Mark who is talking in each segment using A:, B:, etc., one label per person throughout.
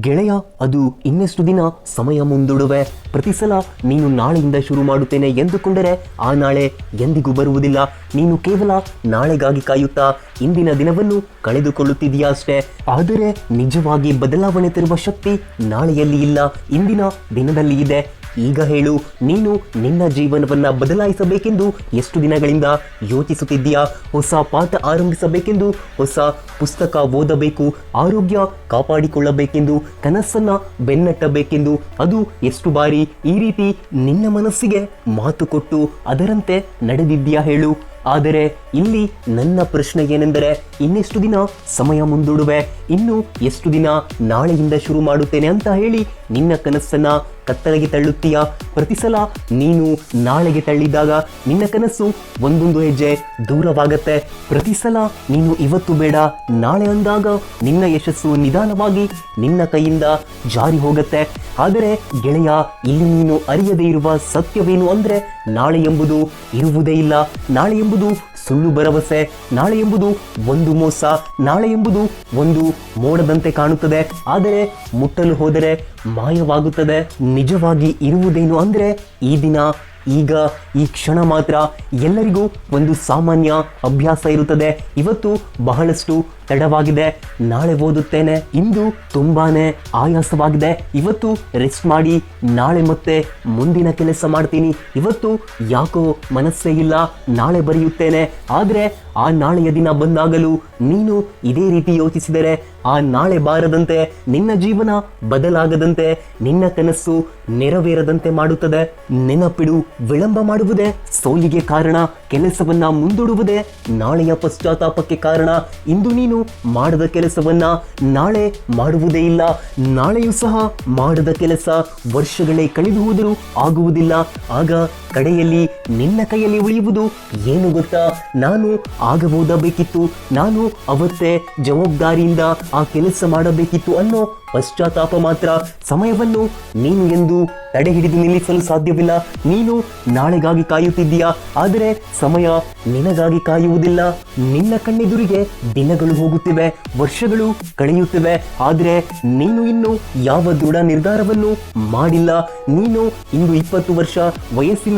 A: ಗೆಳೆಯ, ಅದು ಇನ್ನೆಷ್ಟು ದಿನ ಸಮಯ ಮುಂದೂಡುವೆ? ಪ್ರತಿ ಸಲ ನೀನು ನಾಳೆಯಿಂದ ಶುರು ಮಾಡುತ್ತೇನೆ ಎಂದುಕೊಂಡರೆ ಆ ನಾಳೆ ಎಂದಿಗೂ ಬರುವುದಿಲ್ಲ. ನೀನು ಕೇವಲ ನಾಳೆಗಾಗಿ ಕಾಯುತ್ತಾ ಇಂದಿನ ದಿನವನ್ನು ಕಳೆದುಕೊಳ್ಳುತ್ತಿದೆಯಾ ಅಷ್ಟೇ. ಆದರೆ ನಿಜವಾಗಿ ಬದಲಾವಣೆ ತರುವ ಶಕ್ತಿ ನಾಳೆಯಲ್ಲಿ ಇಲ್ಲ, ಇಂದಿನ ದಿನದಲ್ಲಿ ಇದೆ. ಈಗ ಹೇಳು, ನೀನು ನಿನ್ನ ಜೀವನವನ್ನ ಬದಲಾಯಿಸಬೇಕೆಂದು ಎಷ್ಟು ದಿನಗಳಿಂದ ಯೋಚಿಸುತ್ತಿದ್ದೀಯಾ? ಹೊಸ ಪಾಠ ಆರಂಭಿಸಬೇಕೆಂದು, ಹೊಸ ಪುಸ್ತಕ ಓದಬೇಕು, ಆರೋಗ್ಯ ಕಾಪಾಡಿಕೊಳ್ಳಬೇಕೆಂದು, ಕನಸನ್ನ ಬೆನ್ನಟ್ಟಬೇಕೆಂದು ಅದು ಎಷ್ಟು ಬಾರಿ ಈ ರೀತಿ ನಿನ್ನ ಮನಸ್ಸಿಗೆ ಮಾತು ಕೊಟ್ಟು ಅದರಂತೆ ನಡೆದಿದ್ದೀಯಾ ಹೇಳು? ಆದರೆ ಇಲ್ಲಿ ನನ್ನ ಪ್ರಶ್ನೆ ಏನೆಂದರೆ ಇನ್ನೆಷ್ಟು ದಿನ ಸಮಯ ಮುಂದೂಡುವೆ? ಇನ್ನು ಎಷ್ಟು ದಿನ ನಾಳೆಯಿಂದ ಶುರು ಮಾಡುತ್ತೇನೆ ಅಂತ ಹೇಳಿ ನಿನ್ನ ಕನಸನ್ನ ಕತ್ತಲೆಗೆ ತಳ್ಳುತ್ತೀಯ? ಪ್ರತಿ ಸಲ ನೀನು ನಾಳೆಗೆ ತಳ್ಳಿದಾಗ ನಿನ್ನ ಕನಸು ಒಂದೊಂದು ಹೆಜ್ಜೆ ದೂರವಾಗತ್ತೆ. ಪ್ರತಿ ಸಲ ನೀನು ಇವತ್ತು ಬೇಡ, ನಾಳೆ ಅಂದಾಗ ನಿನ್ನ ಯಶಸ್ಸು ನಿಧಾನವಾಗಿ ನಿನ್ನ ಕೈಯಿಂದ ಜಾರಿ ಹೋಗುತ್ತೆ. ಆದರೆ ಗೆಳೆಯ, ಇಲ್ಲಿ ನೀನು ಅರಿಯದೇ ಇರುವ ಸತ್ಯವೇನು ಅಂದ್ರೆ ನಾಳೆ ಎಂಬುದು ಇರುವುದೇ ಇಲ್ಲ. ನಾಳೆ ಎಂಬುದು ಸುಳ್ಳು ಭರವಸೆ, ನಾಳೆ ಎಂಬುದು ಒಂದು ಮೋಸ, ನಾಳೆ ಎಂಬುದು ಒಂದು ಮೋಡದಂತೆ ಕಾಣುತ್ತದೆ. ಆದರೆ ಮುಟ್ಟಲು ಹೋದರೆ ಮಾಯವಾಗುತ್ತದೆ, ನಿಜವಾಗಿ ಇರುವುದೇನು ಅಂದರೆ ಈ ದಿನ, ಈಗ, ಈ ಕ್ಷಣ ಮಾತ್ರ. ಎಲ್ಲರಿಗೂ ಒಂದು ಸಾಮಾನ್ಯ ಅಭ್ಯಾಸ ಇರುತ್ತದೆ. ಇವತ್ತು ಬಹಳಷ್ಟು ತಡವಾಗಿದೆ. ನಾಳೆ ಓದುತ್ತೇನೆ. ಇಂದು ತುಂಬಾನೇ ಆಯಾಸವಾಗಿದೆ. ಇವತ್ತು ರೆಸ್ಟ್ ಮಾಡಿ, ನಾಳೆ ಮತ್ತೆ ಮುಂದಿನ ಕೆಲಸ ಮಾಡ್ತೀನಿ. ಇವತ್ತು ಯಾಕೋ ಮನಸ್ಸೇ ಇಲ್ಲ. ನಾಳೆ ಬರೆಯುತ್ತೇನೆ. ಆದರೆ ಆ ನಾಳೆಯ ದಿನ ಬಂದಾಗಲೂ ನೀನು ಇದೇ ರೀತಿ ಯೋಚಿಸಿದರೆ ಆ ನಾಳೆ ಬಾರದಂತೆ, ನಿನ್ನ ಜೀವನ ಬದಲಾಗದಂತೆ, ನಿನ್ನ ಕನಸು ನೆರವೇರದಂತೆ ಮಾಡುತ್ತದೆ. ನೆನಪಿಡು, ವಿಳಂಬ ಮಾಡುವುದೇ ಸೋಲಿಗೆ ಕಾರಣ. ಕೆಲಸವನ್ನ ಮುಂದೂಡುವುದೇ ನಾಳೆಯ ಪಶ್ಚಾತ್ತಾಪಕ್ಕೆ ಕಾರಣ. ಇಂದು ನೀನು ಮಾಡದ ಕೆಲಸವನ್ನ ನಾಳೆ ಮಾಡುವುದೇ ಇಲ್ಲ. ನಾಳೆಯೂ ಸಹ ಮಾಡದ ಕೆಲಸ ವರ್ಷಗಳೇ ಕಳೆದು ಆಗುವುದಿಲ್ಲ. ಆಗ ಕಡೆಯಲ್ಲಿ ನಿನ್ನ ಕೈಯಲ್ಲಿ ಉಳಿಯುವುದು ಏನು ಗೊತ್ತಾ? ನಾನು ಆಗಬಹುದಬೇಕಿತ್ತು ನಾನು ಅವತ್ತೇ ಜವಾಬ್ದಾರಿಯಿಂದ ಆ ಕೆಲಸ ಮಾಡಬೇಕಿತ್ತು ಅನ್ನೋ ಪಶ್ಚಾತ್ತಾಪ ಮಾತ್ರ ಸಮಯವನ್ನು ನೀನು ಎಂದು ತಡೆ ಹಿಡಿದು ನಿಲ್ಲಿಸಲು ಸಾಧ್ಯವಿಲ್ಲ. ನೀನು ನಾಳೆಗಾಗಿ ಕಾಯುತ್ತಿದ್ದೀಯಾ? ಆದರೆ ಸಮಯ ನಿನಗಾಗಿ ಕಾಯುವುದಿಲ್ಲ. ನಿನ್ನ ಕಣ್ಣೆದುರಿಗೆ ದಿನಗಳು ಹೋಗುತ್ತಿವೆ, ವರ್ಷಗಳು ಕಳೆಯುತ್ತಿವೆ. ಆದರೆ ನೀನು ಇನ್ನು ಯಾವ ದೃಢ ನಿರ್ಧಾರವನ್ನು ಮಾಡಿಲ್ಲ. ನೀನು ಇಂದು ಇಪ್ಪತ್ತು ವರ್ಷ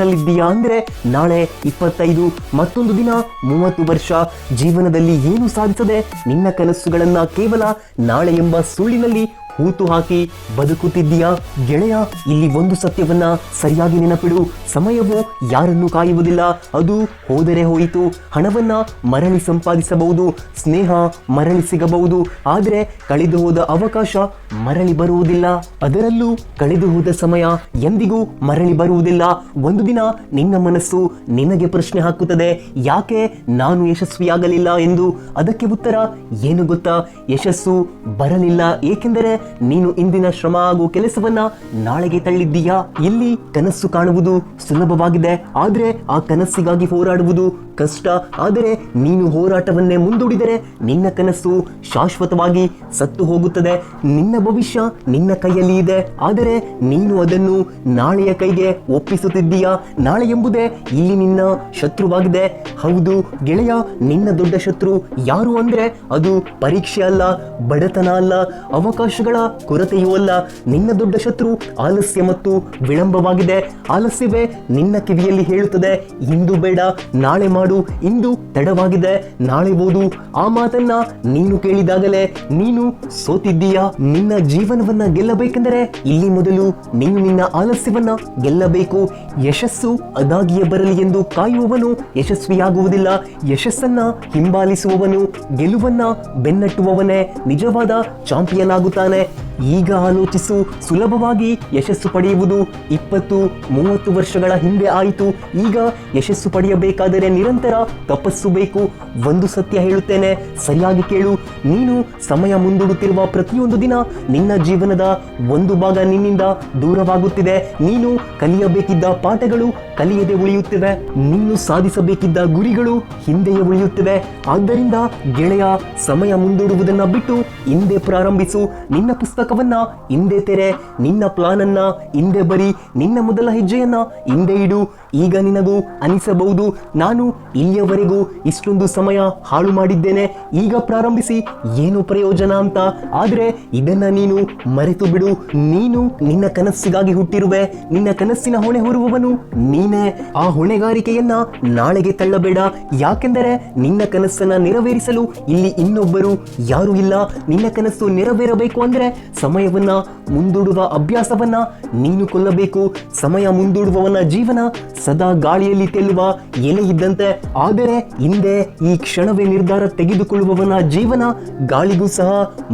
A: ವಯಸ್ಸಿನಲ್ಲಿದ್ದೀಯಾ ಅಂದ್ರೆ ನಾಳೆ ಇಪ್ಪತ್ತೈದು, ಮತ್ತೊಂದು ದಿನ ಮೂವತ್ತು ವರ್ಷ. ಜೀವನದಲ್ಲಿ ಏನು ಸಾಧಿಸದೆ ನಿನ್ನ ಕನಸುಗಳನ್ನ ಕೇವಲ ನಾಳೆ ಎಂಬ ಸುಳ್ಳಿನಲ್ಲಿ ಹೂತು ಹಾಕಿ ಬದುಕುತ್ತಿದ್ದೀಯಾ ಗೆಳೆಯ? ಇಲ್ಲಿ ಒಂದು ಸತ್ಯವನ್ನ ಸರಿಯಾಗಿ ನೆನಪಿಡು. ಸಮಯವು ಯಾರನ್ನು ಕಾಯುವುದಿಲ್ಲ. ಅದು ಹೋದರೆ ಹೋಯಿತು. ಹಣವನ್ನ ಮರಳಿ ಸಂಪಾದಿಸಬಹುದು. ಸ್ನೇಹ ಮರಳಿ ಸಿಗಬಹುದು. ಆದರೆ ಕಳೆದು ಹೋದ ಅವಕಾಶ ಮರಳಿ ಬರುವುದಿಲ್ಲ. ಅದರಲ್ಲೂ ಕಳೆದು ಹೋದ ಸಮಯ ಎಂದಿಗೂ ಮರಳಿ ಬರುವುದಿಲ್ಲ. ಒಂದು ದಿನ ನಿನ್ನ ಮನಸ್ಸು ನಿನಗೆ ಪ್ರಶ್ನೆ ಹಾಕುತ್ತದೆ. ಯಾಕೆ ನಾನು ಯಶಸ್ವಿಯಾಗಲಿಲ್ಲ ಎಂದು? ಅದಕ್ಕೆ ಉತ್ತರ ಏನು ಗೊತ್ತಾ? ಯಶಸ್ಸು ಬರಲಿಲ್ಲ. ಏಕೆಂದರೆ ನೀನು ಇಂದಿನ ಶ್ರಮ ಹಾಗೂ ಕೆಲಸವನ್ನ ನಾಳೆಗೆ ತಳ್ಳಿದ್ದೀಯಾ? ಇಲ್ಲಿ ಕನಸು ಕಾಣುವುದು ಸುಲಭವಾಗಿದೆ. ಆದರೆ ಆ ಕನಸಿಗಾಗಿ ಹೋರಾಡುವುದು ಕಷ್ಟ. ಆದರೆ ನೀನು ಹೋರಾಟವನ್ನೇ ಮುಂದೂಡಿದರೆ ನಿನ್ನ ಕನಸು ಶಾಶ್ವತವಾಗಿ ಸತ್ತು ಹೋಗುತ್ತದೆ. ನಿನ್ನ ಭವಿಷ್ಯ ನಿನ್ನ ಕೈಯಲ್ಲಿ ಇದೆ. ಆದರೆ ನೀನು ಅದನ್ನು ನಾಳೆಯ ಕೈಗೆ ಒಪ್ಪಿಸುತ್ತಿದ್ದೀಯಾ? ನಾಳೆ ಎಂಬುದೇ ಇಲ್ಲಿ ನಿನ್ನ ಶತ್ರುವಾಗಿದೆ. ಹೌದು, ಗೆಳೆಯ, ನಿನ್ನ ದೊಡ್ಡ ಶತ್ರು ಯಾರು ಅಂದ್ರೆ ಅದು ಪರೀಕ್ಷೆ ಅಲ್ಲ, ಬಡತನ ಅಲ್ಲ, ಅವಕಾಶಗಳ ಕೊರತೆಯೂ ಅಲ್ಲ. ನಿನ್ನ ದೊಡ್ಡ ಶತ್ರು ಆಲಸ್ಯ ಮತ್ತು ವಿಳಂಬವಾಗಿದೆ. ಆಲಸ್ಯವೇ ನಿನ್ನ ಕಿವಿಯಲ್ಲಿ ಹೇಳುತ್ತದೆ, ಇಂದು ಬೇಡ, ನಾಳೆ ಮಾಡು, ಇಂದು ತಡವಾಗಿದೆ. ನಾಳೆ ಓದು. ಆ ಮಾತನ್ನ ನೀನು ಕೇಳಿದಾಗಲೇ ನೀನು ಸೋತಿದ್ದೀಯಾ? ನಿನ್ನ ಜೀವನವನ್ನ ಗೆಲ್ಲಬೇಕೆಂದರೆ ಇಲ್ಲಿ ಮೊದಲು ನೀನು ನಿನ್ನ ಆಲಸ್ಯವನ್ನ ಗೆಲ್ಲಬೇಕು. ಯಶಸ್ಸು ಅದಾಗಿಯೇ ಬರಲಿ ಎಂದು ಕಾಯುವವನು ಯಶಸ್ವಿಯಾಗುವುದಿಲ್ಲ. ಯಶಸ್ಸನ್ನ ಹಿಂಬಾಲಿಸುವವನು, ಗೆಲುವನ್ನ ಬೆನ್ನಟ್ಟುವವನೇ, ನಿಜವಾದ ಚಾಂಪಿಯನ್ ಆಗುತ್ತಾನೆ. Nope. ಈಗ ಆಲೋಚಿಸು, ಸುಲಭವಾಗಿ ಯಶಸ್ಸು ಪಡೆಯುವುದು ಇಪ್ಪತ್ತು, ಮೂವತ್ತು ವರ್ಷಗಳ ಹಿಂದೆ ಆಯಿತು. ಈಗ ಯಶಸ್ಸು ಪಡೆಯಬೇಕಾದರೆ ನಿರಂತರ ತಪಸ್ಸು ಬೇಕು. ಒಂದು ಸತ್ಯ ಹೇಳುತ್ತೇನೆ, ಸರಿಯಾಗಿ ಕೇಳು. ನೀನು ಸಮಯ ಮುಂದೂಡುತ್ತಿರುವ ಪ್ರತಿಯೊಂದು ದಿನ ನಿನ್ನ ಜೀವನದ ಒಂದು ಭಾಗ ನಿನ್ನಿಂದ ದೂರವಾಗುತ್ತಿದೆ. ನೀನು ಕಲಿಯಬೇಕಿದ್ದ ಪಾಠಗಳು ಕಲಿಯದೆ ಉಳಿಯುತ್ತಿವೆ. ನೀನು ಸಾಧಿಸಬೇಕಿದ್ದ ಗುರಿಗಳು ಹಿಂದೆಯೇ ಉಳಿಯುತ್ತಿವೆ. ಆದ್ದರಿಂದ ಗೆಳೆಯ, ಸಮಯ ಮುಂದೂಡುವುದನ್ನು ಬಿಟ್ಟು ಹಿಂದೆ ಪ್ರಾರಂಭಿಸು. ನಿನ್ನ ಪುಸ್ತಕವನ್ನ ಹಿಂದೆ ತೆರೆ, ನಿನ್ನ ಪ್ಲಾನ್ ಅನ್ನ ಹಿಂದೆ ಬರಿ, ನಿನ್ನ ಮೊದಲ ಹೆಜ್ಜೆಯನ್ನ ಹಿಂದೆ ಇಡು. ಈಗ ನಿನಗೂ ಅನಿಸಬಹುದು. ನಾನು ಇಲ್ಲಿಯವರೆಗೂ ಇಷ್ಟೊಂದು ಸಮಯ ಹಾಳು ಮಾಡಿದ್ದೇನೆ. ಈಗ ಪ್ರಾರಂಭಿಸಿ ಏನು ಪ್ರಯೋಜನ ಅಂತ. ಆದ್ರೆ ಇದನ್ನ ನೀನು ಮರೆತು ಬಿಡು. ನೀನು ನಿನ್ನ ಕನಸಿಗಾಗಿ ಹುಟ್ಟಿರುವೆ. ನಿನ್ನ ಕನಸಿನ ಹೊಣೆ ಹೊರುವವನು ನೀನೇ. ಆ ಹೊಣೆಗಾರಿಕೆಯನ್ನ ನಾಳೆಗೆ ತಳ್ಳಬೇಡ. ಯಾಕೆಂದರೆ ನಿನ್ನ ಕನಸನ್ನ ನೆರವೇರಿಸಲು ಇಲ್ಲಿ ಇನ್ನೊಬ್ಬರು ಯಾರು ಇಲ್ಲ. ನಿನ್ನ ಕನಸು ನೆರವೇರಬೇಕು ಅಂದ್ರೆ ಸಮಯವನ್ನ ಮುಂದೂಡುವ ಅಭ್ಯಾಸವನ್ನ ನೀನು ಕೊಲ್ಲಬೇಕು. ಸಮಯ ಮುಂದೂಡುವವನ ಜೀವನ ಸದಾ ಗಾಳಿಯಲ್ಲಿ ತೆಲ್ಲುವ ಎಲೆ ಇದ್ದಂತೆ, ಆದರೆ ಹಿಂದೆ ಈ ಕ್ಷಣವೇ ನಿರ್ಧಾರ ತೆಗೆದುಕೊಳ್ಳುವವನ ಜೀವನ ಗಾಳಿಗೂ ಸಹ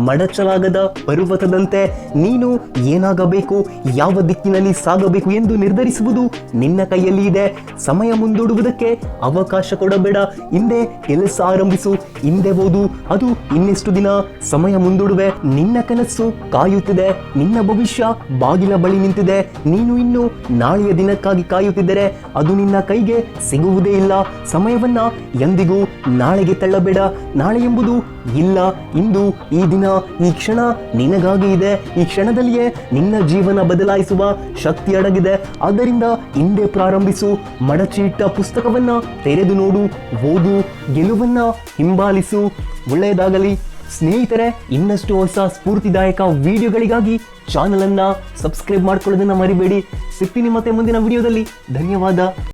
A: ಮಡಚಲಾಗದ ಪರ್ವತದಂತೆ. ನೀನು ಏನಾಗಬೇಕು, ಯಾವ ದಿಕ್ಕಿನಲ್ಲಿ ಸಾಗಬೇಕು ಎಂದು ನಿರ್ಧರಿಸುವುದು ನಿನ್ನ ಕೈಯಲ್ಲಿ ಇದೆ. ಸಮಯ ಮುಂದೂಡುವುದಕ್ಕೆ ಅವಕಾಶ ಕೊಡಬೇಡ. ಹಿಂದೆ ಕೆಲಸ ಆರಂಭಿಸು, ಹಿಂದೆ ಓದು. ಅದು ಇನ್ನೆಷ್ಟು ದಿನ ಸಮಯ ಮುಂದೂಡುವೆ? ನಿನ್ನ ಕನಸು ಕಾಯುತ್ತಿದೆ. ನಿನ್ನ ಭವಿಷ್ಯ ಬಾಗಿಲ ಬಳಿ ನಿಂತಿದೆ. ನೀನು ಇನ್ನು ನಾಳೆಯ ದಿನಕ್ಕಾಗಿ ಕಾಯುತ್ತಿದ್ದರೆ ಅದು ನಿನ್ನ ಕೈಗೆ ಸಿಗುವುದೇ ಇಲ್ಲ. ಸಮಯವನ್ನ ಎಂದಿಗೂ ನಾಳೆಗೆ ತಳ್ಳಬೇಡ. ನಾಳೆ ಎಂಬುದು ಇಲ್ಲ. ಇಂದು ಈ ದಿನ, ಈ ಕ್ಷಣ ನಿನಗಾಗಿ ಇದೆ. ಈ ಕ್ಷಣದಲ್ಲಿಯೇ ನಿನ್ನ ಜೀವನ ಬದಲಾಯಿಸುವ ಶಕ್ತಿ ಅಡಗಿದೆ. ಆದ್ದರಿಂದ ಹಿಂದೆ ಪ್ರಾರಂಭಿಸು. ಮಡಚಿಟ್ಟ ಪುಸ್ತಕವನ್ನ ತೆರೆದು ನೋಡು. ಓದು. ಗೆಲುವನ್ನ ಹಿಂಬಾಲಿಸು. ಒಳ್ಳೆಯದಾಗಲಿ. ಸ್ನೇಹಿತರೆ, ಇನ್ನಷ್ಟು ಹೊಸ ಸ್ಫೂರ್ತಿದಾಯಕ ವಿಡಿಯೋಗಳಿಗಾಗಿ ಚಾನೆಲ್ ಅನ್ನ ಸಬ್ಸ್ಕ್ರೈಬ್ ಮಾಡ್ಕೊಳ್ಳೋದನ್ನ ಮರಿಬೇಡಿ. ಸಿಗ್ತೀನಿ ಮತ್ತೆ ಮುಂದಿನ ವಿಡಿಯೋದಲ್ಲಿ. ಧನ್ಯವಾದ.